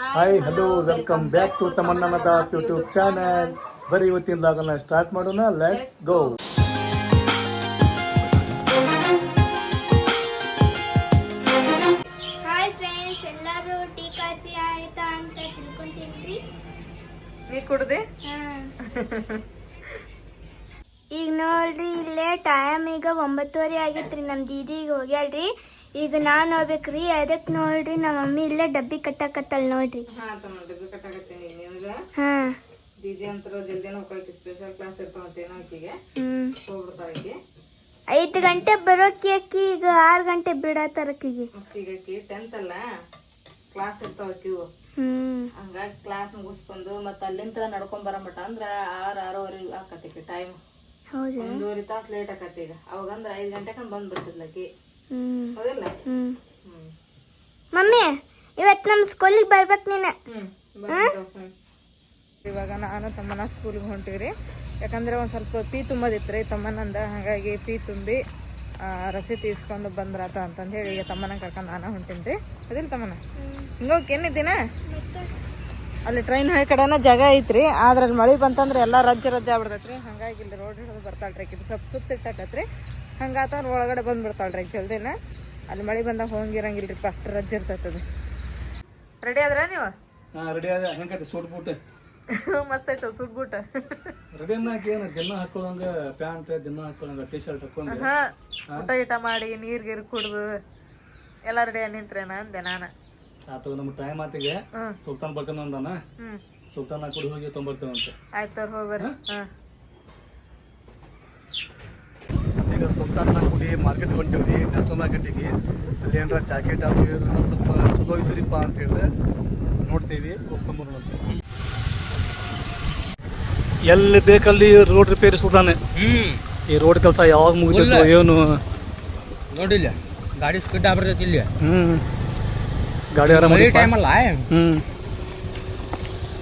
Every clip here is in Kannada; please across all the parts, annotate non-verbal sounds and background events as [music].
Hi hello welcome back to ತಮನ್ನನದ YouTube channel ಬರೀ ಇವತ್ತಿನ ಲಾಗನ್ನ ಸ್ಟಾರ್ಟ್ ಮಾಡೋಣ ಲೆಟ್ಸ್ ಗೋ ಹಾಯ್ ಫ್ರೆಂಡ್ಸ್ ಎಲ್ಲರೂ ಟೀ ಕಾಫಿ ಆಯ್ತಾ ಅಂತ ತಿಳ್ಕೊಂತೀನ್ರಿ? ನೀ ಕುಡ್ದೆ. ಈಗ ನೋಡ್ರಿ ಇಲ್ಲೇ ಟೈಮ್ ಈಗ ಒಂಬತ್ತುವರೆ ಆಗೈತ್ರಿ ನಮ್ಮ ದೀದಿ ಈಗ ಹೋಗ್ಯಾಳ್ರಿ. ಈಗ ನಾನು ಹೋಗ್ಬೇಕ್ರಿ ಅದಕ್ಕೆ ನೋಡ್ರಿ ನಮ್ಮ ಮಮ್ಮಿ ಇಲ್ಲೇ ಡಬ್ಬಿ ಕಟ್ಟಾಕತ್ತಲ್ ನೋಡ್ರಿ. ಹಾ ತಮ್ಮ ಡಬ್ಬಿ ಕಟ್ಟಾಕತ್ತೀನಿ ನಿನಗ ಹಾ. ದೀದಿ ಜಲ್ದಿನ ಹೋಗಕ್ಕೆ ಸ್ಪೆಷಲ್ ಕ್ಲಾಸ್ ಇರ್ತಾವಂತೇನೋ ಆಕಿಗೆ. ಆಕಿ. ಐದು ಗಂಟೆ ಬರೋಕಿ ಅಕ್ಕಿ ಈಗ ಆರ್ ಗಂಟೆ ಬಿಡತ್ತಾರ ಅಕ್ಕಿಗೆ ಈಗ ಆಕಿ ಟೆಂತ್ ಅಲ್ಲ ಕ್ಲಾಸ್ ಇರ್ತಾವ ಆಕಿವು. ಹಂಗಾಗಿ ಕ್ಲಾಸ್ ಮುಗಿಸ್ಕೊಂಡು ಮತ್ತೆ ಅಲ್ಲಿಂದ ನಡ್ಕೊಂಡ್ ಬರಮಟ ಅಂದ್ರ ಆರ್ ಆರೂವರೆ ಆಕತಿ ಟೈಮ್ ಒಂದೂವರೆ ತಾಸ್ ಲೇಟ್ ಆಕತಿ ಈಗ. ಅವಾಗಂದ್ರ ಐದ್ ಗಂಟೆಗೆ ಬಂದ್ ಮಮ್ಮಿ ಇವತ್ತು ನಮ್ಮ ಸ್ಕೂಲಿಗೆ ಬರ್ಬೇಕು ನೀನು. ಇವಾಗ ನಾನು ತಮ್ಮನ ಸ್ಕೂಲ್ಗೆ ಹೊಂಟಿವ್ರಿ. ಯಾಕಂದ್ರೆ ಒಂದ್ ಸ್ವಲ್ಪ ಪೀ ರೀ ತಮ್ಮನಂದ ಹಾಗಾಗಿ ಪೀ ತುಂಬಿ ಆ, ತೀಸ್ಕೊಂಡು ಬಂದ್ರಾತ ಅಂತಂದು ಹೇಳಿ ಈಗ ತಮ್ಮನ ಕರ್ಕೊಂಡು ನಾನು ಹೊಂಟೀನಿ ಅದಿಲ್ಲ ತಮ್ಮನ? ಹಿಂಗೋಕೆ ಏನಿದ್ದೀನ ಅಲ್ಲಿ ಟ್ರೈನ್ ಹೋಗಿ ಕಡೆನ ಜಾಗ ಐತ್ರಿ ಆದ್ರೆ ಅಲ್ಲಿ ಮಳೆ ಬಂತಂದ್ರೆ ಎಲ್ಲ ರಜ್ಜ ರಜ್ಜ ಆಗ್ಬಿಡ್ತೈತ್ರಿ. ಹಂಗಾಗಿ ಇಲ್ಲಿ ರೋಡ್ ಹಿಡಿದು ಬರ್ತಾಳ್ರಿ ಇದು ಸ್ವಲ್ಪ ಸುತ್ತ ಇಟ್ಟಾಕತ್ರಿ ಹಂಗಾತ ಒಳಗಡೆ ಬಂದ್ಬಿಡ್ತಾಳ್ರಿ ಜಲ್ದಿನ. ಅಲ್ಲಿ ಮಳೆ ಬಂದಾಗ ಹೋಗಿರಂಗಿಲ್ರಿ ಫಸ್ಟ್ ರಜ್ ಇರ್ತೈತದ. ರೆಡಿ ಆದ್ರ ನೀವು? ರೆಡಿ ಆದ. ಹೆಂಗೈತಿ ಸೂಟ್ ಬೂಟ್? [laughs] ಮಸ್ತ್ ಐತಲ್ ಸುಟ್ಬಿಟ್ಟ ರೆಡಿ ಅನ್ನಕ್ಕೆ ಏನು ದಿನ ಹಾಕೊಳ್ಳಂಗ ಪ್ಯಾಂಟ್ ದಿನ ಹಾಕೊಳ್ಳಂಗ ಟಿ ಶರ್ಟ್ ಹಾಕೊಂಡು ಊಟ ಗೀಟ ಮಾಡಿ ನೀರ್ ಗೀರ್ ಕುಡ್ದು ಎಲ್ಲ ರೆಡಿ ನಿಂತ್ರೇನ ಅಂದೆ ನಾನು. ಆತ ನಮ್ಮ ಟೈಮ್ ಆತಿಗೆ. ಸುಲ್ತಾನ್ ಬರ್ತಾನ ಅಂದಾನ. ಸುಲ್ತಾನ್ ಹಾಕೊಂಡು ಹೋಗಿ ತೊಗೊಂಬರ್ತೇವಂತೆ. ಆಯ್ತು ಹೋಗ್ಬರ್ರಿ ಹಾ. ಸುಲ್ತಾನ್ ಗುಡಿ ಮಾರ್ಕೆಟ್ ಹೊಂಟಿವ್ರಿ ನ್ಯಾಷನಲ್ ಮಾರ್ಕೆಟಿಗೆ. ಅಲ್ಲಿ ಏನಾರ ಜಾಕೆಟ್ ಅದು ಸ್ವಲ್ಪ ಚಲೋ ಐತ್ರಿಪ್ಪ ಅಂತ ಹೇಳಿದ್ರೆ ನೋಡ್ತೀವಿ ಹೋಗ್ಕೊಂಬರೋಣ ಅಂತ. ಎಲ್ಲಿ ಬೇಕಲ್ಲಿ ರೋಡ್ ರಿಪೇರಿ ಸುಲ್ತಾನೆ. ಈ ರೋಡ್ ಕೆಲಸ ಯಾವಾಗ ಮುಗಿತೈತೋ ಏನು? ನೋಡಿಲ್ಲ ಗಾಡಿ ಸ್ಪೀಡ್ ಆಗ್ಬಿಡ್ತೈತಿ ಇಲ್ಲಿ. ಹ್ಮ್. ಗಾಡಿ ಆರಾಮ ಟೈಮ್ ಅಲ್ಲ ಹ್ಮ್.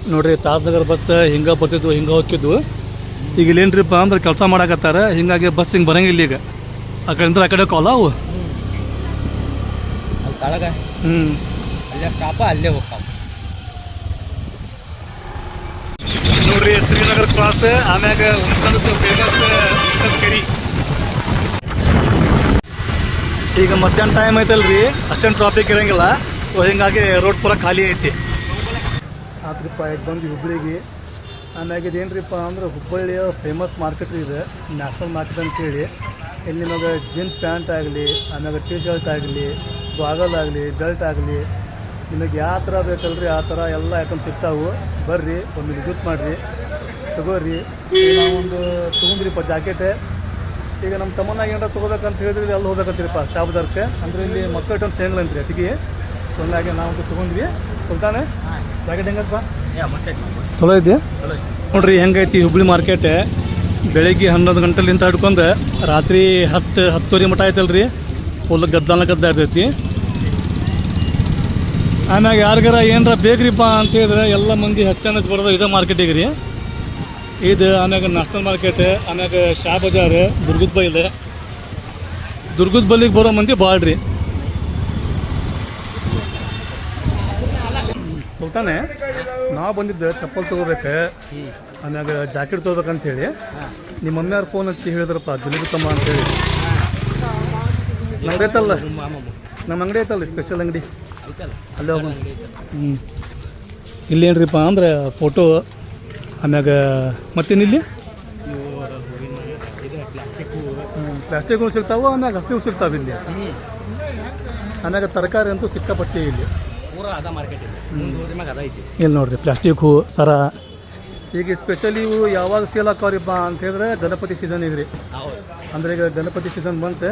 ನೋಡ್ರಿ ಬಸ್ ಹಿಂಗ ಬರ್ತಿದ್ವು ಹಿಂಗ ಹೋಗಿದ್ವು ಈಗ ಇಲ್ಲೇನ್ರಿಪ್ಪ ಅಂದ್ರೆ ಕೆಲಸ ಮಾಡಾಕತ್ತಾರ ಹಿಂಗಾಗಿ ಬಸ್ ಹಿಂಗೆ ಬರಂಗಿಲ್ಲ ಈಗ. ಆ ಕಡೆಯಿಂದ ಆ ಕಡೆ ಕಾಲ ಅವು ಅಲ್ಲಿ ಹ್ಮ್. ಅಲ್ಲೇ ಸ್ಟಾಪ ಅಲ್ಲೇ ಹೋಗ್ತಾವ ನೋಡ್ರಿ ಶ್ರೀನಗರ ಕ್ರಾಸ್ ಆಮ್ಯಾಗ ಫೇಮಸ್ ಕೆರಿ. ಈಗ ಮಧ್ಯಾಹ್ನ ಟೈಮ್ ಐತಲ್ರಿ ಅಷ್ಟೊಂದು ಟ್ರಾಫಿಕ್ ಇರಂಗಿಲ್ಲ. ಸೊ ಹಿಂಗಾಗಿ ರೋಡ್ ಪೂರ ಖಾಲಿ ಐತಿ. ಆದ್ರಪ್ಪ ಈಗ ಬಂದು ಹುಬ್ಳಿಗೆ. ಆಮ್ಯಾಗ ಇದೇನ್ರಿಪ್ಪ ಅಂದ್ರೆ ಹುಬ್ಬಳ್ಳಿಯ ಫೇಮಸ್ ಮಾರ್ಕೆಟ್ ಇದೆ ನ್ಯಾಷನಲ್ ಮಾರ್ಕೆಟ್ ಅಂತೇಳಿ. ಇಲ್ಲಿ ನಿಮಗೆ ಜೀನ್ಸ್ ಪ್ಯಾಂಟ್ ಆಗಲಿ ಆಮ್ಯಾಗ ಟೀ ಶರ್ಟ್ ಆಗಲಿ ಗಾಗಲ್ ಆಗಲಿ ಬೆಲ್ಟ್ ಆಗಲಿ ನಿಮಗೆ ಯಾವ ಥರ ಬೇಕಲ್ರಿ ಆ ಥರ ಎಲ್ಲ ಐಟಮ್ ಸಿಗ್ತಾವು. ಬರ್ರಿ ಒಂದು ವಿಸಿಟ್ ಮಾಡಿರಿ. ತಗೋರಿ. ನಾವೊಂದು ತೊಗೊಂಡ್ರಿಪ್ಪ ಜಾಕೆಟ್ ಈಗ ನಮ್ಮ ತಮ್ಮನಾಗ ಏನಾರ ತೊಗೋಬೇಕಂತ ಹೇಳಿದ್ರೆ ಅಲ್ಲಿ ಹೋಗ್ಬೇಕಂತೀರಿಪ್ಪ ಶಾಬದಾರ್ಕ್ಕೆ ಅಂದರೆ ಇಲ್ಲಿ ಮಕ್ಕಳ ಐಟಮ್ಸ್ ಹೆಂಗಿಲ್ಲ ಅಂತೀರಿ ಹೆಚ್ಚಿಗೆ ಸೊ ಹಂಗಾಗಿ ನಾವಂತೂ ತೊಗೊಂಡ್ವಿ. ಸುಲ್ತಾನೆ ಜಾಕೆಟ್ ಹೆಂಗಪ್ಪ ಚಲೋ ಇದೆಯಾ ನೋಡ್ರಿ, ಹೆಂಗೈತಿ ಹುಬ್ಳಿ ಮಾರ್ಕೆಟ್ ಬೆಳಿಗ್ಗೆ ಹನ್ನೊಂದು ಗಂಟೆಲಿಂದ ಹಿಡ್ಕೊಂಡು ರಾತ್ರಿ ಹತ್ತು, ಹತ್ತುವರೆ ಮಟ ಐತಲ್ರಿ ಫುಲ್ ಗದ್ದಲ ಗದ್ದ ಇರ್ತೈತಿ. ಆಮ್ಯಾಗ ಯಾರಿಗಾರ ಏನಾರ ಬೇಕ್ರಿಪ್ಪ ಅಂತ ಹೇಳಿದ್ರೆ ಎಲ್ಲ ಮಂದಿ ಹೆಚ್ಚಾನ ಬರೋದು ಇದೇ ಮಾರ್ಕೆಟಿಗೆ ರೀ. ಇದು ಆಮ್ಯಾಗ ನ್ಯಾಷನಲ್ ಮಾರ್ಕೆಟ್ ಆಮ್ಯಾಗ ಶಾ ಬಜಾರ್ ದುರ್ಗದ ಬೈಲ್ ದುರ್ಗದ ಬಲ್ಲಿಗೆ ಬರೋ ಮಂದಿ ಭಾಳ ರೀ ಸುಲ್ತಾನೆ ನಾವು ಬಂದಿದ್ದೆ ಚಪ್ಪಲ್ ತೊಗೋಬೇಕು, ಆಮ್ಯಾಗ ಜಾಕೆಟ್ ತೊಗೋಬೇಕಂತ ಹೇಳಿ, ನಿಮ್ಮ ಮಮ್ಮಿಯವ್ರ ಫೋನ್ ಹಚ್ಚಿ ಹೇಳಿದ್ರಪ್ಪ, ಜಿಲೇಬಿ ತಮ್ಮ ಅಂತೇಳಿ ನಮ್ಮ ಅಂಗಡಿ ಐತಲ್ಲ ನಮ್ಮ ಅಂಗಡಿ ಐತಲ್ಲ ಸ್ಪೆಷಲ್ ಅಂಗಡಿ. ಅಲ್ಲೇ ಹೋಗೋಣ. ಹ್ಞೂ ಇಲ್ಲೇನ್ರಿಪ್ಪ ಅಂದ್ರೆ ಫೋಟೋ ಆಮ್ಯಾಗ ಮತ್ತೇನಿಲ್ಲಿ ಪ್ಲಾಸ್ಟಿಕ್ ಸಿಗ್ತಾವೆ, ಆಮ್ಯಾಗ ಹಸ್ತಿಗೂ ಸಿಗ್ತಾವೆ ಇಲ್ಲಿ? ಆಮ್ಯಾಗ ತರಕಾರಿ ಅಂತೂ ಸಿಕ್ಕಾಪಟ್ಟಿ ಇಲ್ಲಿ. ಪೂರ ಅದ ಮಾರ್ಕೆಟ್ ಇದೆ ಮುಂದೆ ಹೋದ್ರ ಮ್ಯಾಗ ಅದ ಐತಿ. ಇಲ್ಲಿ ನೋಡ್ರಿ ಪ್ಲಾಸ್ಟಿಕ್ ಹೂ ಸರ. ಈಗ ಸ್ಪೆಷಲಿ ಇವು ಯಾವಾಗ ಸೇಲ್ ಆಕಾವ್ರಿಪ್ಪ ಅಂತ ಹೇಳಿದ್ರೆ ಗಣಪತಿ ಸೀಸನ್ ಇದ್ರಿ. ಹೌದು. ಅಂದ್ರೆ ಈಗ ಗಣಪತಿ ಸೀಸನ್ ಬಂತೆ.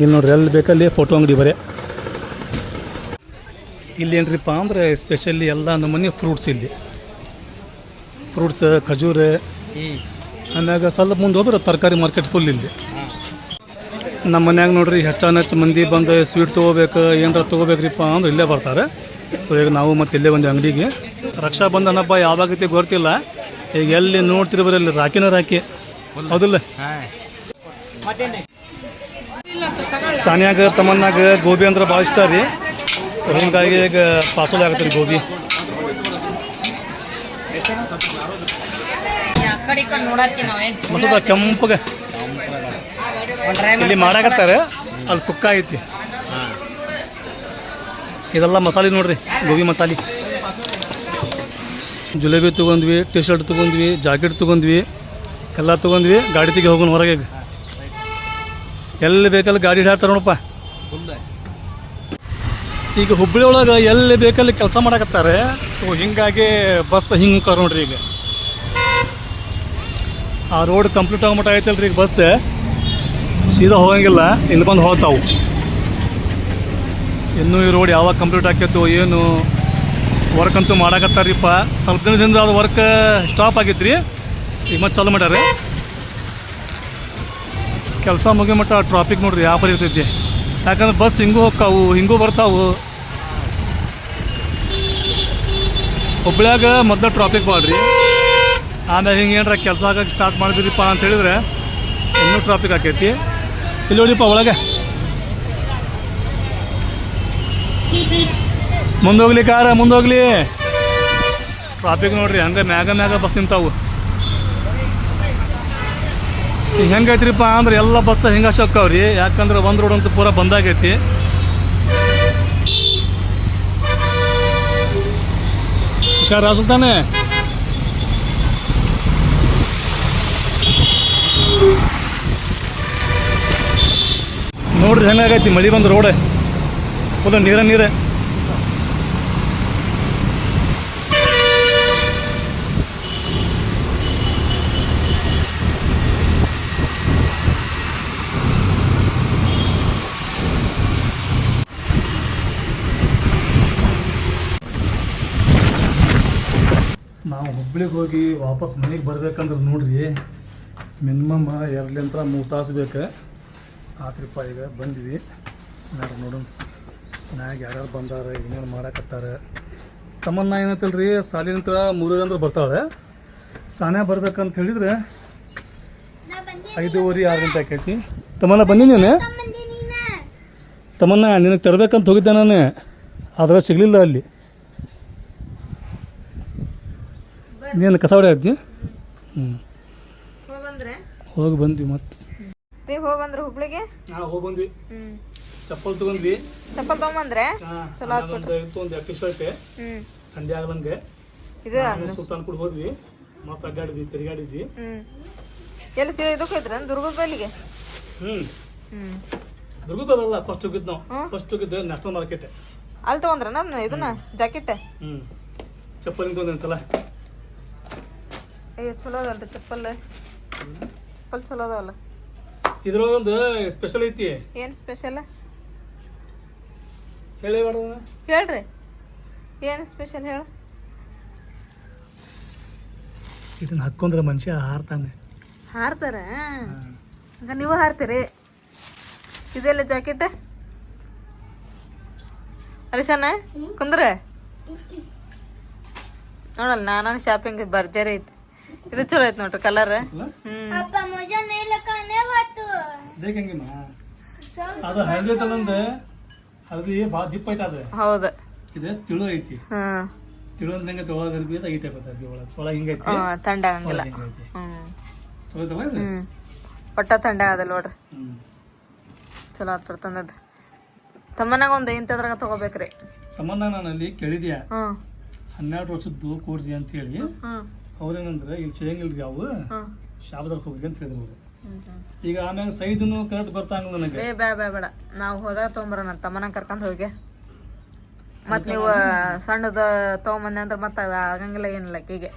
ಇಲ್ಲಿ ನೋಡ್ರಿ ಎಲ್ಲಿ ಬೇಕಲ್ಲಿ ಫೋಟೋ ಅಂಗಡಿ ಬರೇ. ಇಲ್ಲಿ ಏನ್ರಿಪ್ಪ ಅಂದ್ರೆ ಸ್ಪೆಷಲಿ ಎಲ್ಲ ನಮ್ಮನೆ ಫ್ರೂಟ್ಸ್ ಇಲ್ಲಿ. ಫ್ರೂಟ್ಸ್ ಖಜೂರ. ಆಮ್ಯಾಗ ಸ್ವಲ್ಪ ಮುಂದೆ ಹೋದ್ರೆ ತರಕಾರಿ ಮಾರ್ಕೆಟ್ ಫುಲ್ ಇಲ್ಲಿ. ನಮ್ಮ ಮನ್ಯಾಗ ನೋಡ್ರಿ ಹೆಚ್ಚಾನ ಹೆಚ್ಚು ಮಂದಿ ಬಂದು ಸ್ವೀಟ್ ತೊಗೋಬೇಕು ಏನಾರ ತೊಗೋಬೇಕ್ರಿಪ್ಪ ಅಂದ್ರೆ ಇಲ್ಲೇ ಬರ್ತಾರೆ. ಸೊ ಈಗ ನಾವು ಮತ್ತೆ ಇಲ್ಲೇ ಒಂದು ಅಂಗಡಿಗೆ. ರಕ್ಷಾ ಬಂಧನಪ್ಪ ಯಾವಾಗ ಯಾವಾಗೈತಿ ಗೊತ್ತಿಲ್ಲ. ಈಗ ಎಲ್ಲಿ ನೋಡ್ತಿರ್ಬರಲ್ಲಿ ರಾಕಿನ ರಾಕಿ ಹೌದಿಲ್ಲ? ಸಾನ್ಯಾಗ ತಮ್ಮನ್ನಾಗ ಗೋಬಿ ಅಂದ್ರೆ ಭಾಳ ಇಷ್ಟ ರೀ. ಸೊ ಹಿಂಗಾಗಿ ಈಗ ಪಾಸಲ್ ಆಗತ್ತೆ ರೀ ಗೋಬಿ. ಮಸದ ಕೆಂಪಗೆ. ಇಲ್ಲಿ ಮಾಡಾಕತ್ತಾರೆ? ಅಲ್ಲಿ ಸುಕ್ಕ ಐತಿ. ಇದೆಲ್ಲ ಮಸಾಲೆ ನೋಡ್ರಿ, ಗೋಬಿ ಮಸಾಲೆ. ಜುಲೇಬಿ ತೊಗೊಂಡ್ವಿ ಟಿ ಶರ್ಟ್ ತೊಗೊಂಡ್ವಿ ಜಾಕೆಟ್ ತೊಗೊಂಡ್ವಿ ಎಲ್ಲ ತೊಗೊಂಡ್ವಿ ಗಾಡಿ ತೆಗಿ ಹೋಗೋಣ ಹೊರಗೆ. ಎಲ್ಲಿ ಬೇಕಲ್ಲಿ ಗಾಡಿ ಹೇಳ್ತಾರೆ ನೋಡಪ್ಪ. ಈಗ ಹುಬ್ಬಳ್ಳಿ ಒಳಗೆ ಎಲ್ಲಿ ಬೇಕಲ್ಲಿ ಕೆಲಸ ಮಾಡಕತ್ತಾರೆ ಸೊ ಹಿಂಗಾಗಿ ಬಸ್ ಹಿಂಗೆ ನೋಡ್ರಿ ಈಗ. ಆ ರೋಡ್ ಕಂಪ್ಲೀಟ್ ಆಗಮಟ ಐತಲ್ರಿ ಈಗ ಬಸ್. ಸೀದಾ ಹೋಗಂಗಿಲ್ಲ, ಇಲ್ಲಿ ಬಂದು ಹೋಗ್ತಾವು. ಇನ್ನೂ ಈ ರೋಡ್ ಯಾವಾಗ ಕಂಪ್ಲೀಟ್ ಆಕೈತೋ ಏನು ವರ್ಕ್ ಅಂತೂ ಮಾಡಾಕತ್ತಾರೀಪ್ಪ. ಸ್ವಲ್ಪ ದಿನದಿಂದ ಅದು ವರ್ಕ್ ಸ್ಟಾಪ್ ಆಗಿದ್ರಿ ಈಗ ಮತ್ತೆ ಚಾಲು ಮಾಡ್ಯಾರ ಕೆಲಸ ಮುಗಿ ಮಟ್ಟ ಟ್ರಾಫಿಕ್ ನೋಡ್ರಿ ಯಾವ ಇರ್ತೈತಿ. ಯಾಕಂದ್ರೆ ಬಸ್ ಹಿಂಗೂ ಹೋಗ್ತಾವು, ಹಿಂಗೂ ಬರ್ತಾವು. ಹುಬ್ಳ್ಯಾಗ ಮೊದಲ ಟ್ರಾಫಿಕ್ ಮಾಡ್ರಿ ಆಮೇಲೆ ಹಿಂಗೆ ಏನಾರ ಕೆಲಸ ಆಗಕ್ಕೆ ಸ್ಟಾರ್ಟ್ ಮಾಡಿದ್ರಿಪ್ಪ ಅಂತ ಹೇಳಿದ್ರೆ ಇನ್ನೂ ಟ್ರಾಫಿಕ್ ಆಕೈತಿ. ಇಲ್ಲಿ ನೋಡಿಪ್ಪ ಒಳಗೆ. ಮುಂದೋಗ್ಲಿ ಕಾರ, ಮುಂದೋಗ್ಲಿ. ಟ್ರಾಫಿಕ್ ನೋಡ್ರಿ, ಹಂಗೆ ಮ್ಯಾಗ ಮ್ಯಾಗ ಬಸ್ ನಿಂತಾವು. ಹೆಂಗೈತ್ರಿಪ್ಪ ಅಂದ್ರೆ ಎಲ್ಲ ಬಸ್ ಹಿಂಗೆ ಶಕ್ಕವ್ರಿ. ಯಾಕಂದ್ರೆ ಒಂದು ರೋಡ್ ಅಂತೂ ಪೂರ ಬಂದಾಗೈತಿ ಹುಷಾರ ಸುಲ್ತಾನೆ ನೋಡ್ರಿ ಹೆಂಗಾಗೈತಿ ಮಳಿ ಬಂದು ರೋಡ್. ಫುಲ್ ನೀರ, ನೀರೇ. ನಾವು ಹುಬ್ಳಿಗೆ ಹೋಗಿ ವಾಪಸ್ ಮನೆಗೆ ಬರ್ಬೇಕಂದ್ರೆ ನೋಡ್ರಿ, ಮಿನಿಮಮ್ ಎರಡಲಿಂತ್ರ ಮೂರು ತಾಸು ಬೇಕು. ಆತ್ರಿಪ್ಪ ಈಗ ಬಂದ್ವಿ. ಯಾರು ನೋಡೋಣ ಮ್ಯಾಗ ಯಾರ್ಯಾರು ಬಂದಾರ ಏನೇನು ಮಾಡಾಕತ್ತಾರ. ತಮ್ಮನ್ನ ಏನೈತಲ್ರಿ ಸಾಲಿನಂತರ ಮೂರರಂದ್ರೆ ಬರ್ತಾಳೆ. ಸಾನೆ ಬರ್ಬೇಕಂತ ಹೇಳಿದ್ರೆ ಐದೂವರೆ ಆರು ಗಂಟೆ ಆಕೈತಿ. ತಮ್ಮನ್ನ ಬಂದಿದ್ದೇನೆ ತಮ್ಮನ್ನ ನಿನಗೆ ತರಬೇಕಂತ ಹೋಗಿದ್ದೆ ನಾನು. ಆದ್ರೆ ಸಿಗಲಿಲ್ಲ ಅಲ್ಲಿ. ನೀನು ಕಸ ಹೊಡೆಯತ್ತಿ ಹ್ಞೂ ಹೋಗಿ ಬಂದ್ವಿ ಮತ್ತೆ. ರೀ ಹೋಗಿ ಬಂದ್ರೆ ಹುಬ್ಳಿಗೆ? ಹಾಂ ಹೋಗಿ ಬಂದ್ವಿ. ಹ್ಮ್. ಚಪ್ಪಲ್ ತಗೊಂಡ್ವಿ. ಚಪ್ಪಲ್ ತಗೊಂಬಂದ್ರೆ ಚಲೋ ಒಂದು ಇತ್ತು ಒಂದು ಟಿ ಶರ್ಟ್ ಹ್ಮ್. ಥಂಡಿ ಆಗದಂಗೆ ಇದು ಸುಲ್ತಾನ್ ಕೂಡ ಹೋದ್ವಿ. ಮಸ್ತ್ ಅಡ್ಡಾಡಿದ್ವಿ ತಿರುಗಾಡಿದ್ವಿ. ಹ್ಮ್. ಎಲ್ಲಿ ಸೀದಾ ಇದಕ್ಕೆ ಹೋಯ್ತ್ರ ದುರ್ಗದ ಬಲ್ಲಿಗೆ ಹ್ಞೂ ಹ್ಮ್. ದುರ್ಗದಲ್ಲ ಫಸ್ಟ್ ಹೋಗಿದ್ ನಾವು. ಹ್ಮ್. ಫಸ್ಟ್ ಹೋಗಿದ್ದು ನ್ಯಾಷನಲ್ ಮಾರ್ಕೆಟ್ ಅಲ್ಲಿ ತಗೊಂಡ್ರ ನಾನು ಇದನ್ನ ಜಾಕೆಟ್ ಹ್ಞೂ ಚಪ್ಪಲ್ ನಿಂತು ಒಂದೊಂದ್ಸಲ ಅಯ್ಯೋ ಚಲೋ ಅದಲ್ರಿ ಚಪ್ಪಲ್. ಚಪ್ಪಲ್ ಚಲೋ ಅದಾವಲ್ಲ. ಇದ್ರೊಳಗೊಂದು ಸ್ಪೆಷಲ್ ಐತಿ. ಏನ್ ಸ್ಪೆಷಲ್ ಹೇಳಿ ಹೇಳ್ರಿ. ಏನ್ ಸ್ಪೆಷಲ್ ಹೇಳ? ಇದನ್ನ ಹಾಕೊಂಡ್ರೆ ಮನುಷ್ಯ ಹಾರ್ತಾನೆ. ಹಾರ್ತಾರ? ಹಂಗ ನೀವು ಹಾರ್ತೀರಿ? ಇದೆಲ್ಲ ಜಾಕೆಟ್? ಅಲಿಸಣ್ಣ ಕುಂದ್ರೆ? ನೋಡಲ್ಲ ನಾನು ಶಾಪಿಂಗ್ ಬರ್ಜರಿ ಐತೆ. ಇದು ಚಲೋ ಐತಿ ನೋಡ್ರಿ ಕಲರ್ ಹ್ಮ್. ಬೇಕಂಗಿಮ್ಮ ಅದು ತಗೊಂಡು ಅದು ಭಾಳ ದಿಪ್ಪ ಐತೆ ಅದು. ಹೌದು. ಇದು ತಿಳು ಐತಿ. ಹ್ಮ್ ತಿಳು ಅಂದಂಗೆ ಒಳಗೆ ಅರ್ಬಿ ಐತೆ ಐತೆ ಗೊತ್ತ ಅರ್ಬಿ ಒಳಗೆ. ಒಳಗೆ ಹಿಂಗೈತಿ ಹ್ಮ್ ತಂಡ ಆಗಂಗಿಲ್ಲ ಒಳಗೆ ಹಿಂಗೈತಿ ಹ್ಮ್. ಹ್ಮ್. ಒಟ್ಟ ತಂಡ ಆಗದ ನೋಡ್ರಿ. ಚಲೋ ಆತ್ ತಂದದ್ ತಮ್ಮನಾಗ ಒಂದು ಇಂಥದ್ರಾಗ ತಗೋಬೇಕ್ರಿ. ಸಂಬಂಧ ನಾನು ಅಲ್ಲಿ ಕೇಳಿದ್ಯಾ? ಹ್ಮ್ ಹನ್ನೆರಡು ವರ್ಷದ್ದು ಕೂರ್ಜಿ ಅಂತ ಹೇಳಿ ಹ್ಮ್ ಅವ್ರೇನಂದ್ರೆ ಇಲ್ಲಿ ಸಿಗಂಗಿಲ್ರಿ ಅವು. ಹ್ಮ್ ಶಾಬದಾರ್ಗೆ ಹೋಗ್ರಿ ಅಂತ ಹೇಳಿದ್ರು ಅವ್ರು. ಈಗ ಆಮೇಲೆ ಸೈಜನ್ನು ಕರೆಕ್ಟ್ ಬರ್ತಾಂಗ ನನಗೆ. ಏ ಬ್ಯಾ ಬೇಡ ನಾವು ಹೋದಾಗ ತೊಗೊಂಬರ ನನ್ನ ತಮ್ಮನ ಕರ್ಕೊಂಡು ಹೋಗಿ. ಮತ್ ನೀವು ಸಣ್ಣದ ತೊಗೊಂಬಂದೆ ಅಂದ್ರೆ ಮತ್ತೆ ಅದು ಆಗಂಗಿಲ್ಲ ಏನಿಲ್ಲ ಆಕಿಗೆ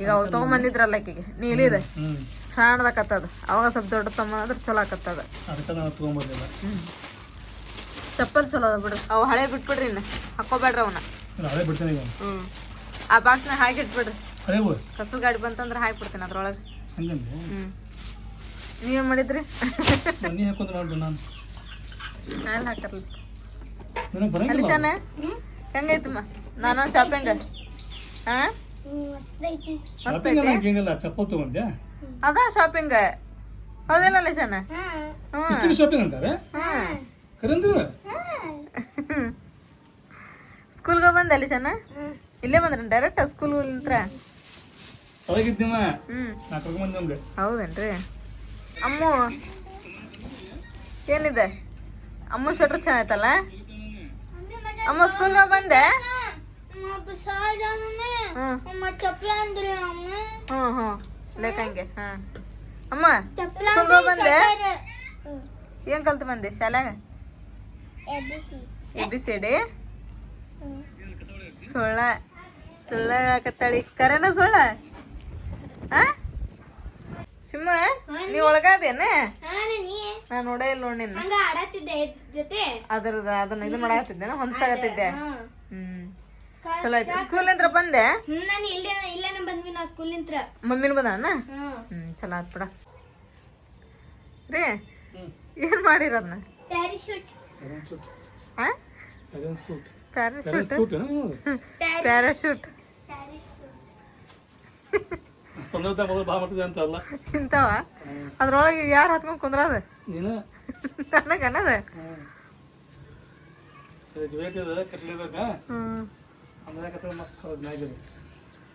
ಈಗ ಅವಾಗ ತೊಗೊಂಬಂದಿದ್ರಲ್ಲ ಆಕಿಗೆ ನೀಲಿದೆ ಹ್ಞೂ ಸಣ್ಣದಾಕತ್ತದ ಅವಾಗ ಸ್ವಲ್ಪ ದೊಡ್ಡ ತಮ್ಮ ಅಂದ್ರೆ ಚಲೋ ಆಕತ್ತದ ಚಪ್ಪಲ್ ಚಲೋ ಅದ ಬಿಡ್ರಿ ಅವು ಹಳೆ ಬಿಟ್ಬಿಡ್ರಿ ಇನ್ನ. ಹಾಕೋಬೇಡ್ರಿ ಅವನ್ನ ಹಳೆ ಬಿಡ್ತೇನೆ ಈಗ. ಹ್ಮ್. ಆ ಬಾಕ್ಸ್ನಾಗ ಹಾಕಿ ಇಟ್ಬಿಡ್ರಿ ಕಸದ ಗಾಡಿ ಬಂತಂದ್ರೆ ಹಾಕ್ಬಿಡ್ತೀನಿ ಅದ್ರೊಳಗೆ. ಹಂಗಂದ್ರೆ ನೀವೇನ್ ಮಾಡಿದ್ರಿ? ನೀ ಹಾಕೊಂಡ್ರೆ ನೋಡ್ರಿ ನಾನು. ನಾನು ಹಾಕಲ್ಲ. ನನಗೆ ಬರಂಗಿಲ್ಲ. ಅಲಿಶಾನ? ಹೆಂಗೈತಮ್ಮ? ನಾನು ಶಾಪಿಂಗ್ ಹಾ? ಮಸ್ತ್ ಶಾಪಿಂಗ್ ಐತಿ ಏನಿಲ್ಲ ಚಪ್ಪಲ್ ತೊಗೊಂಡ್ಯಾ? ಅದ ಶಾಪಿಂಗ್ ಹೌದಿಲ್ಲ ಅಲಿಶಾನ? ಶಾಪಿಂಗ್ ಅಂತಾರೆ? ಕರಂದ್ರ ಸ್ಕೂಲ್ಗೆ ಬಂದ ಅಲಿಶಾನ? ಇಲ್ಲೇ ಬಂದ್ರ ಡೈರೆಕ್ಟ್ ಸ್ಕೂಲ್ ಹತ್ರ. ಒಳಗಿದ್ದೀವ ಹ್ಮ್. ನಾ ಕರ್ಕೊಂಡ್ ಬಂದೆ ಹೌದೇನ್ರಿ? ಅಮ್ಮು. ಏನಿದೆ? ಅಮ್ಮ ಶಟ್ರ್ ಚೆನ್ನಾಯ್ತಲ್ಲ? ಅಮ್ಮ ಸ್ಕೂಲ್ಗೆ ಬಂದೆ. ಹ್ಮ್. ಹ್ಞೂ ಲೇಕಂಗೆ ಹಾ ಅಮ್ಮ ಸ್ಕೂಲ್ಗೆ ಬಂದೆ. ಏನ್ ಕಲ್ತು ಬಂದೆ? ಶಾಲ್ಯಾಗ ಎ ಬಿ ಸಿ. ಡಿ? ಸುಳ್ಳ. ಸುಳ್ಳ ಹೇಳಕತ್ತಾಳಿ ಕರೆನ ಸುಳ್ಳ? ಆ ಶಿಮ್ಮ ನೀ ಒಳಗಾದೇನ? ನಾ ನೋಡೇ ಇಲ್ಲ ನೋಡಿ ನಿನ್ನ. ಹಂಗ ಆಡತ್ತಿದ್ದೆ ಜೊತೆ. ಅದ್ರದ ಅದನ್ನ ಇದು ಮಾಡಾಕತ್ತಿದ್ದೇನ ಹೊಂದ್ಸಾಗತ್ತಿದ್ದೆ ಹ್ಮ್. ಚಲೋ ಆಯ್ತು. ಸ್ಕೂಲಿಂದ್ರ ಬಂದೆ? ನಾನು ಇಲ್ಲೇ ಇಲ್ಲೇನ ಬಂದ್ವಿ ನಾವು ಸ್ಕೂಲಿಂತ್ರ ಮಮ್ಮಿನ ಬಂದಾನ? ಹ್ಮ್. ಚಲೋ ಆತ್ ಬಿಡ. ರೀ ಏನ್ ಮಾಡಿರದ್ನ? ಪ್ಯಾರಿಶೂಟ್ ಹಾ ಪ್ಯಾರಾಶೂಟ್ ಸೂಟ್ ಪ್ಯಾರಾಶೂಟ್ ಸಂದರ್ಭ ಮೊದಲು ಭಾಳ ಮಾಡ್ತಿದ್ದೆ ಅಂತ ಅಲ್ಲ. ಇಂಥವ? ಅದ್ರೊಳಗೆ ಯಾರು ಹತ್ಕೊಂಡ್ ಕುಂದ್ರದ? ನೀನು? ನನಗೆ ಅನ್ನದ? ವೇಟ್ ಇದೆ ಕಟ್ಲಿದಾಗ ಅಂದ್ರೆ ಮಸ್ತ್ ಮ್ಯಾಗಿದೆ.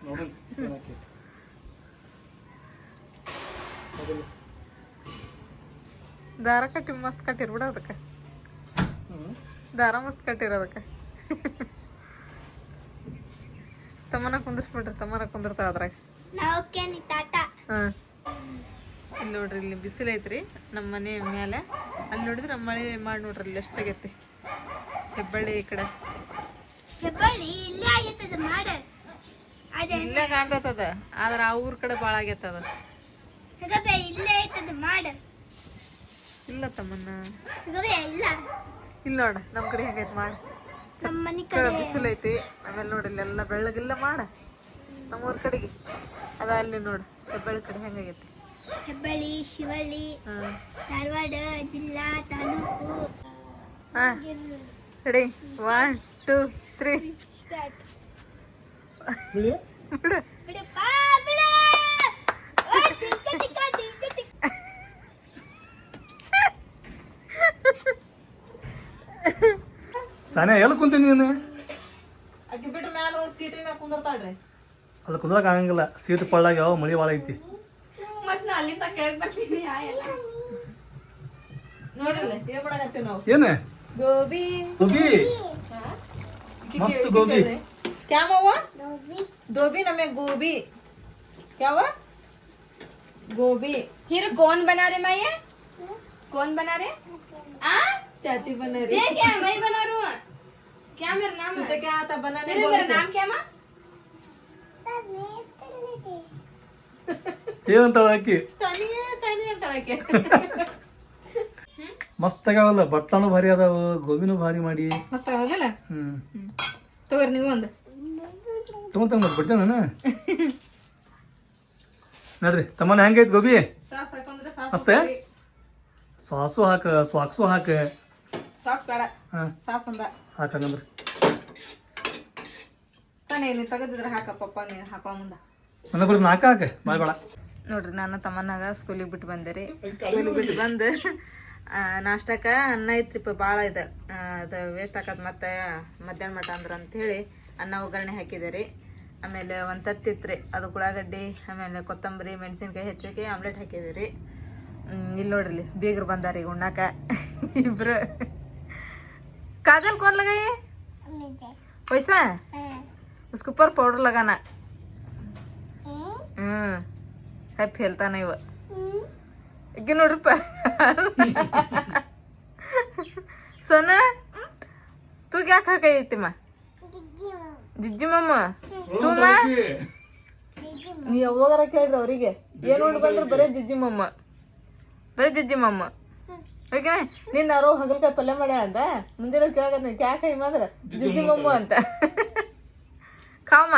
ನೋಡೋಣ ದಾರ ಕಟ್ಟಿ ಮಸ್ತ್ ಕಟ್ಟಿರ್ ಬಿಡ ಅದಕ್ಕೆ. ದಾರ ಮಸ್ತ್ ಕಟ್ಟಿರ ಅದಕ್ಕೆ. ತಮ್ಮನ ಕುಂದಿರ್ಸ್ಬಿಟ್ರಿ ತಮ್ಮನ ಕುಂದಿರ್ತಾವ ಅದ್ರಾಗ. ಹಾಂ. ಇಲ್ಲಿ ನೋಡ್ರಿ ಇಲ್ಲಿ ಬಿಸಿಲು ಐತ್ರಿ ನಮ್ಮ ಮನೆ ಮೇಲೆ ಅಲ್ಲಿ ನೋಡಿದ್ರೆ ಮಳೆ ಮಾಡಿ ನೋಡ್ರಿ ಇಲ್ಲಿ ಎಷ್ಟಾಗೈತಿ ಹೆಬ್ಬಳ್ಳಿ ಈ ಕಡೆ. ಇಲ್ಲೇ ಕಾಣ್ತದ ಆದ್ರೆ ಆ ಊರ್ ಕಡೆ ಭಾಳ ಆಗೈತದ ಇಲ್ಲೇ ಐತದ ಮಾಡ. ಇಲ್ಲ ತಮ್ಮನ್ನ ಇಲ್ಲ. ಇಲ್ಲ ನೋಡ ನಮ್ಮ ಕಡೆ ಹೆಂಗೈತಿ ಮಾಡ. ಬಿಸಿಲು ಐತಿ ಆಮೇಲೆ ನೋಡಿ ಇಲ್ಲೆಲ್ಲ ಬೆಳ್ಳಗಿಲ್ಲ ಮಾಡ. ನಮ್ಮ ಊರ್ ಕಡೆಗೆ. ಅದ ಅಲ್ಲಿ ನೋಡು ಹೆಬ್ಬಳ್ಳಿ ಕಡೆ ಹೆಂಗಾಗೈತಿ? ಹೆಬ್ಬಳ್ಳಿ ಶಿವಳ್ಳಿ ಹಾಂ. ಧಾರವಾಡ ಜಿಲ್ಲಾ ತಾಲೂಕು. ಹಾಂ. Ready. One two three start ಬಿಡಿ ಬಿಡು ಬಿಡಪ್ಪ ಬಿಡ ಓಯ್, ಟಿಕ್ಕ ಟಿಕ್ಕ ಟಿಕ್ಕ ಟಿಕ್ಕ. ಸಾನೆ ಎಲ್ಲಿ ಕುಂತೀನಿ ನೀನು? ಅಕ್ಕಿ ಬಿಟ್ರ ಮ್ಯಾಲ ಸೀಟಿನ ಕುಂದರ್ತಾಳ್ರಿ. ಅದು ಕುಂದ್ರಕ್ ಆಗಂಗಿಲ್ಲ ಸೀಟ್ ಪಳ್ಳಾಗ ಯಾವ ಮಳಿ ಭಾಳ ಐತಿ ಮತ್ ನಾ ಅಲ್ಲಿಂದ ಕೆಳಗ್ ಬರ್ತೀನಿ ನೋಡಿಲ್ಲ ಏನ್ ಮಾಡಕತ್ತೀವಿ ನಾವು ಏನು ಗೋಬಿ ಗೋಬಿ ಮಸ್ತ್ ಗೋಬಿ क्या हुआ गोभी नमे गोभी क्या हुआ गोभी फिर कौन बना रहे मैं ये कौन बना रहे आ चाची बना रही ये क्या मैं बना रहा हूँ क्या मेरा नाम है तुझे क्या आता बनाने मेरे बोल मेरा से? नाम क्या माँ ಏನಂತಾಳ ಆಕೆ. ಮಸ್ತ್ ಆಗ್ಯಾವಲ್ಲ ಬಟ್ಲಾನು ಭಾರಿ ಅದಾವ ಗೋಬಿನೂ ಭಾರಿ ಮಾಡಿ. ಮಸ್ತ್ ಆಗಲ್ಲ ಹ್ಮ್. ತಗೋರಿ ನೀವು ಒಂದು. ತಗೊಂತಾನ ಮತ್ತೆ ಬಿಡ್ತೇನೆ ನಾನು ನೋಡ್ರಿ ತಮ್ಮನ ಹೆಂಗೈತ್ ಗೋಬಿ? ಹಾಕೊಂಡ್ರೆ ಸಾಸ್ ಹಾಕ ಸ್ವಾಕ್ಸು ಹಾಕ. ಸಾಕ್ ಬೇಡ. ತಾನೇ ನೀನು ನೀನು ಮುಂದೆ. ನನ್ನ ನಾನು ತಮ್ಮನಾಗ ಸ್ಕೂಲಿಗೆ ಬಿಟ್ಟು ಬಂದೆ ರೀ. ಸ್ಕೂಲಿಗೆ ಬಿಟ್ಟು ಬಂದು ನಾಷ್ಟಕ್ಕೆ ಅನ್ನ ಐತ್ರಿಪ್ಪ ಭಾಳ ಇದೆ. ಅದು ವೇಸ್ಟ್ ಹಾಕೋದು ಮತ್ತೆ ಮಧ್ಯಾಹ್ನ ಮಠ ಅಂದ್ರೆ ಹೇಳಿ ಅನ್ನ ಒಗ್ಗರಣೆ ಹಾಕಿದೆ ರೀ. ಆಮೇಲೆ ಒಂದು ತತ್ತಿತ್ತು ರೀ ಅದು ಉಳ್ಳಾಗಡ್ಡಿ ಆಮೇಲೆ ಕೊತ್ತಂಬರಿ ಮೆಣಸಿನ್ಕಾಯಿ ಹೆಚ್ಚಿಗೆ ಆಮ್ಲೆಟ್ ಹಾಕಿದೆ ರೀ. ಇಲ್ಲಿ ನೋಡ್ರಿ ಬೀಗರು ಬಂದಾರಿ ಉಣ್ಣಾಕ. ಇಬ್ರು. ಕಾಜಲ್ ಕೋರ್ಲಗಾಯಿ ಪೈಸಾ उसके ऊपर पाउडर लगाना ಹ್ಮ್ है फैलता नहीं वो ಈಗ ನೋಡ್ರಿಪ್ಪ सोना तू क्या खा गई थी माँ ಜಿಜ್ಜಿ ಮಮ್ಮ ತೂ ಮಾ ನೀ ಯಾವಾಗಾರ ಕೇಳ್ರಿ ಅವರಿಗೆ ಏನ್ ನೋಡಿ ಬಂದ್ರೆ ಬರೇ ಜಿಜ್ಜಿ ಮಮ್ಮ ಬರೇ ಜಿಜ್ಜಿ ಮಮ್ಮ ಓಕೆ ನೀನ್ ಯಾರೋ ಹಗಲ್ಕಾಯಿ ಪಲ್ಯ ಮಾಡ್ಯಾಳ ಅಂತ ಮುಂದಿನ ಕೇಳಕತ್ತ ಕ್ಯಾ ಕೈ ಮಾದ್ರ ಜಿಜ್ಜಿ ಮಮ್ಮ ಅಂತ ಖಾವಮ್ಮ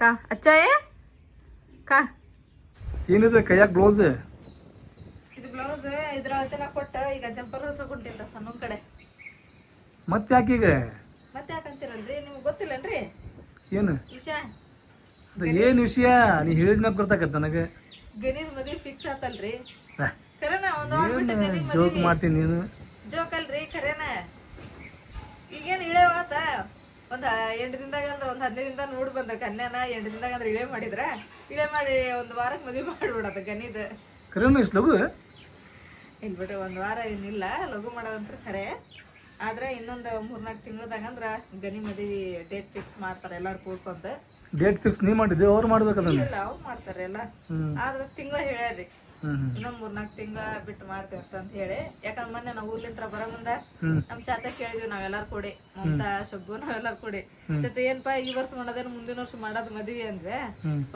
ಕಾ ಅಚ್ಚಾ ಏ ಕಾ ಏನಿದೆ ಕೈಯಾಗ ಬ್ಲೌಸ್ ಇದು ಬ್ಲೌಸ್ ಇದ್ರ ಅಳತೆನ ಕೊಟ್ಟ ಈಗ ಜಂಪರ್ ಹೊಲ್ಸಕೊಂಟಿಲ್ಲ ಸಣ್ಣ ಕಡೆ. ಮತ್ತೆ ಯಾಕೆ ಈಗ? ಮತ್ತೆ ಯಾಕಂತೀರಲ್ರಿ ನಿಮ್ಗೆ ಗೊತ್ತಿಲ್ಲನ್ರಿ? ಏನು? ವಿಷಯ? ಅದು ಏನು ವಿಷಯ? ನೀ ಹೇಳಿದ ಮ್ಯಾಗ ಗೊತ್ತಾಕತ್ತ ನನಗೆ. ಗಣಿದ ಮದ್ವೆ ಫಿಕ್ಸ್ ಆತಲ್ರಿ. ಖರೇನ ಒಂದು ವಾರ ಬಿಟ್ಟು ಜೋಕ್ ಮಾಡ್ತೀನಿ ನೀನು? ಜೋಕ್ ಅಲ್ರಿ ಖರೇನ. ಈಗೇನು ಇಳೆವಾತ ಒಂದ್ ಎಂಟು ದಿನದಾಗ ಅಂದ್ರೆ ಒಂದ್ ಹದಿನೈದು ದಿನದಾಗ ನೋಡಿ ಬಂದ ಕನ್ಯಾನ ಎಂಟು ದಿನದಾಗ ಅಂದ್ರೆ ಇಳೆ ಮಾಡಿದ್ರ. ಇಳೆ ಮಾಡಿ ಒಂದ್ ವಾರಕ್ಕೆ ಮದ್ವಿ ಮಾಡ್ಬಿಡತ್ತ ಗಣಿದ. ಕರೆನ ಇಷ್ಟು ಲಘು? ಇಲ್ಲ ಬಿಡ್ರಿ ಒಂದ್ ವಾರ ಏನಿಲ್ಲ ಲಘು ಮಾಡೋದಂತ್ರ ಖರೆ. ಆದ್ರೆ ಇನ್ನೊಂದು ಮೂರ್ನಾಲ್ಕು ತಿಂಗಳದಾಗ ಅಂದ್ರ ಗನಿ ಮದುವೆ ಡೇಟ್ ಫಿಕ್ಸ್ ಮಾಡ್ತಾರೆ ಎಲ್ಲಾರು ಕೂಡ್ಕೊಂಡ್ ಡೇಟ್ ಫಿಕ್ಸ್ ನೀ ಮಾಡಿದ್ದೆ ಅವ್ರು ಮಾಡ್ಬೇಕಲ್ಲ ಇಲ್ಲ ಅವ್ರು ಮಾಡ್ತಾರೆ ಎಲ್ಲ. ಆದ್ರೆ ತಿಂಗಳ ಹ್ಮ್ ಇನ್ನೊಂದ್ ಮೂರ್ನಾಲ್ಕು ತಿಂಗಳ ಬಿಟ್ಟು ಮಾಡ್ತೇವೆ ಅಂತ ಹೇಳಿ. ಯಾಕಂದ್ರೆ ಮೊನ್ನೆ ನಾವು ಊರ್ಲಿಂತ್ರ ಬರ ಮುಂದ ನಮ್ ಚಾಚಾ ಕೇಳಿದ್ವಿ ನಾವೆಲ್ಲಾರು ಕೂಡಿ ಮಮತಾ ಶಬ್ಬು ನಾವೆಲ್ಲಾರು ಕೂಡಿ. ಚಾಚಾ ಏನ್ಪಾ ಈ ವರ್ಷ ಮಾಡೋದೇನು ಮುಂದಿನ ವರ್ಷ ಮಾಡೋದ್ ಮದ್ವಿ ಅಂದ್ರೆ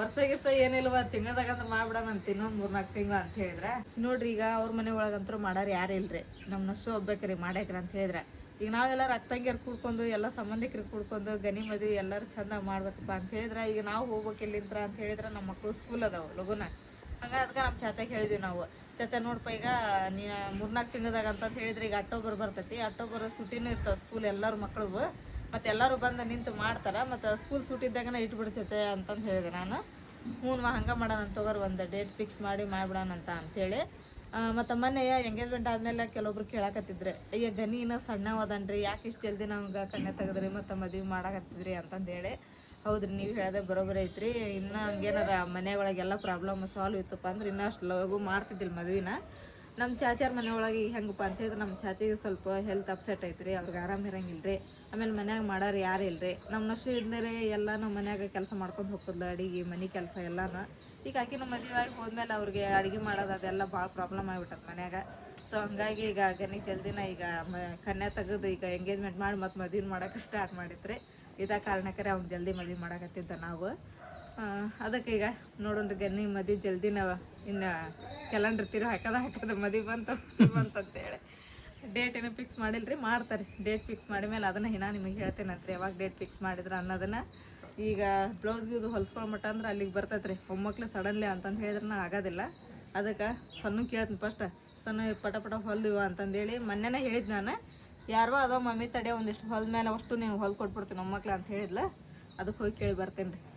ವರ್ಷ ಗಿರ್ಸ ಏನಿಲ್ವ ತಿಂಗಳದಾಗ ಅಂದ್ರೆ ಮಾಡ್ಬಿಡೋಣ ಅಂತ ಇನ್ನೊಂದ್ ಮೂರ್ನಾಲ್ಕು ತಿಂಗಳ ಅಂತ ಹೇಳಿದ್ರ. ನೋಡ್ರಿ ಈಗ ಅವ್ರ ಮನೆ ಒಳಗಂತೂ ಮಾಡಾರ ಯಾರು ಇಲ್ರಿ. ನಮ್ ನಷ್ಟು ಒಬ್ಬೇಕ್ರಿ ಮಾಡ್ಯಾಕ್ರ ಅಂತ ಹೇಳಿದ್ರ. ಈಗ ನಾವೆಲ್ಲ ಅಕ್ಕಂಗಿಯರ್ ಕೂಡ್ಕೊಂಡು ಎಲ್ಲ ಸಂಬಂಧಿಕರು ಕೂಡ್ಕೊಂಡು ಗನಿ ಮದ್ವಿ ಎಲ್ಲರೂ ಚಂದ ಮಾಡ್ಬೇಕಪ್ಪ ಅಂತ ಹೇಳಿದ್ರ ಈಗ ನಾವು ಹೋಗ್ಬೇಕು ಎಲ್ಲಿಂದ್ರ ಅಂತ ಹೇಳಿದ್ರ ನಮ್ಮ ಮಕ್ಕಳು ಸ್ಕೂಲ್ ಅದಾವ ಲಗುನ. ಹಂಗ ಅದಕ್ಕೆ ನಮ್ಮ ಚಾಚಾಗೆ ಹೇಳಿದ್ವಿ ನಾವು, ಚಾಚಾ ನೋಡ್ಪ ಈಗ ನೀ ಮೂರ್ನಾಲ್ಕು ತಿಂಗಳದಾಗ ಅಂತ ಹೇಳಿದ್ರೆ ಈಗ ಅಕ್ಟೋಬರ್ ಬರ್ತೈತಿ, ಅಕ್ಟೋಬರ್ ಸುಟಿನೂ ಇರ್ತಾವ ಸ್ಕೂಲ್ ಎಲ್ಲರ ಮಕ್ಕಳು ಮತ್ತೆ ಎಲ್ಲರೂ ಬಂದು ನಿಂತು ಮಾಡ್ತಾರೆ, ಮತ್ತು ಸ್ಕೂಲ್ ಸೂಟಿದ್ದಾಗನ ಇಟ್ಬಿಡು ಚಾಚಾ ಅಂತಂದು ಹೇಳಿದೆ ನಾನು, ಹ್ಞೂ ಹಂಗೆ ಮಾಡೋಣ ತಗೋರಿ ಒಂದು ಡೇಟ್ ಫಿಕ್ಸ್ ಮಾಡಿ ಮಾಡ್ಬಿಡೋಣ ಅಂತ ಅಂತೇಳಿ ಮತ್ತು ಮೊನ್ನೆ ಎಂಗೇಜ್ಮೆಂಟ್ ಆದಮೇಲೆ ಕೆಲವೊಬ್ರು ಕೇಳಾಕತ್ತಿದ್ರೆ, ಅಯ್ಯ ಗನಿ ಇನ್ನೂ ಸಣ್ಣವದನ್ರಿ ಯಾಕೆ ಇಷ್ಟು ಜಲ್ದಿ ನಮ್ಗೆ ಕಣ್ಣೆ ತೆಗೆದ್ರಿ ಮತ್ತು ಮದುವೆ ಮಾಡಾಕತ್ತಿದ್ರಿ ಅಂತಂದೇಳಿ ಹೌದ್ರಿ, ನೀವು ಹೇಳೋದೇ ಬರೋಬ್ಬರಿ ಐತ್ರಿ. ಇನ್ನು ಹಂಗೇನದ ಮನೆ ಒಳಗೆಲ್ಲ ಪ್ರಾಬ್ಲಮ್ ಸಾಲ್ವ್ ಇತ್ತಪ್ಪ ಅಂದ್ರೆ ಇನ್ನೂ ಅಷ್ಟು ಲಘು ಮಾಡ್ತಿದ್ದಿಲ್ಲ ಮದುವಿನ. ನಮ್ಮ ಚಾಚಾರ ಮನೆ ಒಳಗೆ ಈಗ ಹೆಂಗಪ್ಪ ಅಂತ ಹೇಳಿದ್ರೆ ನಮ್ಮ ಚಾಚಿಗೆ ಸ್ವಲ್ಪ ಹೆಲ್ತ್ ಅಪ್ಸೆಟ್ ಐತ್ರಿ, ಅವ್ರಿಗೆ ಆರಾಮ ಇರಂಗಿಲ್ಲ ರೀ ಆಮೇಲೆ ಮನ್ಯಾಗ ಮಾಡೋರು ಯಾರು ಇಲ್ರಿ. ನಮ್ಮ ನಶು ಇದ್ದರೆ ಎಲ್ಲ ನಮ್ಮ ಮನ್ಯಾಗ ಕೆಲಸ ಮಾಡ್ಕೊಂಡು ಹೋಗ್ತದ ಅಡಿಗೆ, ಮನೆ ಕೆಲಸ ಎಲ್ಲಾನ. ಈಗ ಆಕಿನ ನಮ್ಮ ಆಗಿ ಹೋದ್ಮೇಲೆ ಅವ್ರಿಗೆ ಅಡುಗೆ ಮಾಡೋದು ಅದೆಲ್ಲ ಭಾಳ ಪ್ರಾಬ್ಲಮ್ ಆಗ್ಬಿಟ್ಟದ ಮನ್ಯಾಗ. ಸೊ ಹಂಗಾಗಿ ಈಗ ಗನಿ ಜಲ್ದಿನ ಈಗ ಕನ್ಯಾ ತೆಗೆದು ಈಗ ಎಂಗೇಜ್ಮೆಂಟ್ ಮಾಡಿ ಮತ್ತು ಮದುವೆ ಮಾಡೋಕೆ ಸ್ಟಾರ್ಟ್ ಮಾಡಿತ್ರಿ. ಇದ ಕಾರಣಕ್ಕರೆ ಅವ್ನು ಜಲ್ದಿ ಮದುವೆ ಮಾಡಕತ್ತಿದ್ದ ನಾವು. ಅದಕ್ಕೆ ಈಗ ನೋಡೋಣ ಗನ್ನಿ ಮದಿ ಜಲ್ದಿ ನಾವು ಇನ್ನು ಕ್ಯಾಲೆಂಡರ್ ತಿರು ಹಾಕದ ಹಾಕದ ಮದುವೆ ಬಂತು ಬಂತಂತೇಳಿ ಡೇಟ್ ಏನೋ ಫಿಕ್ಸ್ ಮಾಡಿಲ್ರಿ ಮಾಡ್ತಾರೆ ಡೇಟ್ ಫಿಕ್ಸ್ ಮಾಡಿದ್ಮೇಲೆ ಅದನ್ನು ಇನ್ನ ನಿಮಗೆ ಹೇಳ್ತೇನಂತ್ರಿ. ಯಾವಾಗ ಡೇಟ್ ಫಿಕ್ಸ್ ಮಾಡಿದ್ರೆ ಅನ್ನೋದನ್ನು. ಈಗ ಬ್ಲೌಸ್ ಗ್ಯೂಸ್ ಹೊಲ್ಸ್ಕೊಳ್ಮಟ್ಟ ಅಂದ್ರೆ ಅಲ್ಲಿಗೆ ಬರ್ತೈತ್ರಿ. ಒಮ್ಮಕ್ಳು ಸಡನ್ಲಿ ಅಂತಂದು ಹೇಳಿದ್ರೆ ಆಗೋದಿಲ್ಲ. ಅದಕ್ಕೆ ಸಣ್ಣ ಕೇಳ್ತೀನಿ ಫಸ್ಟ್ ಸಣ್ಣ ಪಟ ಪಟ ಹೊಲ್ದಿವ ಅಂತಂದೇಳಿ ಮೊನ್ನೆನೇ ಹೇಳಿದ್ದು ನಾನು. ಯಾರೋ ಅದೋ ಮಮ್ಮಿ ತಡೆ ಒಂದಿಷ್ಟು ಹೊಲ್ದ ಮೇಲೆ ಅಷ್ಟು ನೀವು ಹೊಲ್ ಕೊಟ್ಬಿಡ್ತೀನಿ ಒಮ್ಮಕ್ಳು ಅಂತ ಹೇಳಿದ್ಲ. ಅದಕ್ಕೆ ಹೋಗಿ ಕೇಳಿ ಬರ್ತೇನೆ ರೀ